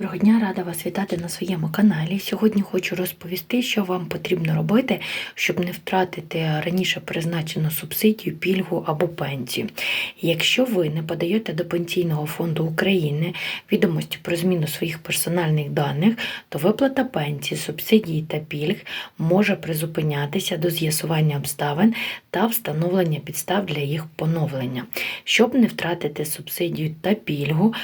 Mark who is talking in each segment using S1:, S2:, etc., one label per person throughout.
S1: Доброго дня, рада вас вітати на своєму каналі. Сьогодні хочу розповісти, що вам потрібно робити, щоб не втратити раніше призначену субсидію, пільгу або пенсію. Якщо ви не подаєте до Пенсійного фонду України відомості про зміну своїх персональних даних, то виплата пенсії, субсидії та пільг може призупинятися до з'ясування обставин та встановлення підстав для їх поновлення. Щоб не втратити субсидію та пільгу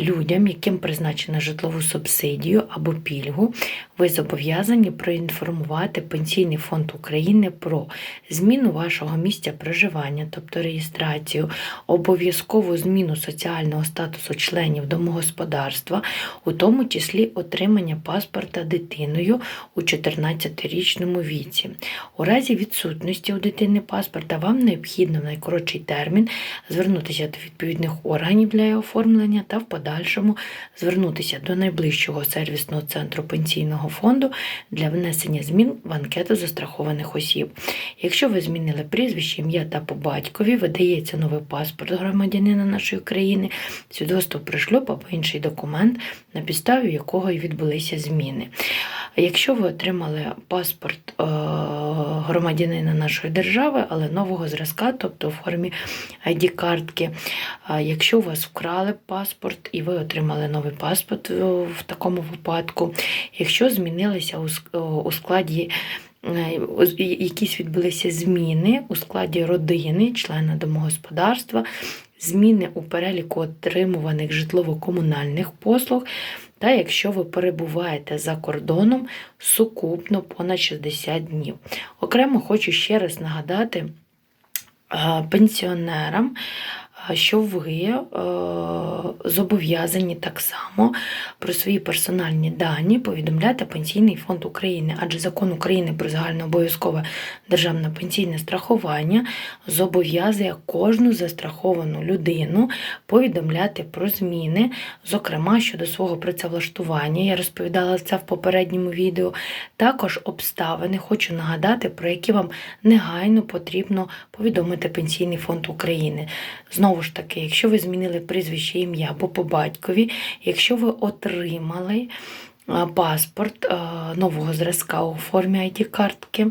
S1: людям, яким призначена житлову субсидію або пільгу, ви зобов'язані проінформувати Пенсійний фонд України про зміну вашого місця проживання, тобто реєстрацію, обов'язкову зміну соціального статусу членів домогосподарства, у тому числі отримання паспорта дитиною у 14-річному віці. У разі відсутності у дитини паспорта вам необхідно в найкоротший термін звернутися до відповідних органів для його оформлення та в подальшому звернутися до найближчого сервісного центру пенсійного фонду для внесення змін в анкету застрахованих осіб. Якщо ви змінили прізвище, ім'я та по батькові, видається новий паспорт громадянина нашої країни, свідоцтво про шлюб або інший документ, на підставі якого і відбулися зміни. Якщо ви отримали паспорт е, громадянина нашої держави, але нового зразка, тобто у формі ID-картки, якщо у вас вкрали паспорт і ви отримали новий паспорт в такому випадку, якщо змінилися у складі е, якісь відбулися зміни у складі родини, члена домогосподарства, зміни у переліку отримуваних житлово-комунальних послуг, та якщо ви перебуваєте за кордоном сукупно понад 60 днів. Окремо хочу ще раз нагадати е, пенсіонерам, що ви е, зобов'язані так само про свої персональні дані повідомляти Пенсійний фонд України, адже закон України про загальнообов'язкове державне пенсійне страхування зобов'язує кожну застраховану людину повідомляти про зміни, зокрема щодо свого працевлаштування. Я розповідала це в попередньому відео. Також обставини хочу нагадати, про які вам негайно потрібно повідомити Пенсійний фонд України. Знову ж таки, якщо ви змінили прізвище ім'я або по батькові, якщо ви отримали паспорт нового зразка у формі ID-картки,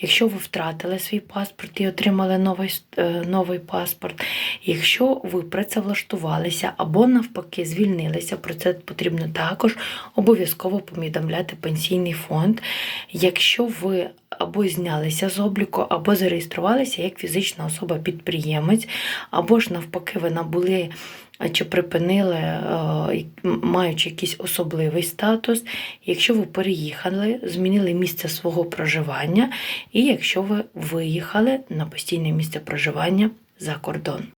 S1: якщо ви втратили свій паспорт і отримали новий, е, новий паспорт, якщо ви працевлаштувалися або навпаки звільнилися, про це потрібно також обов'язково повідомляти пенсійний фонд. Якщо ви або знялися з обліку, або зареєструвалися як фізична особа-підприємець, або ж навпаки, ви набули чи припинили, е, маючи якийсь особливий статус, якщо ви переїхали, змінили місце свого проживання, і якщо ви виїхали на постійне місце проживання за кордон.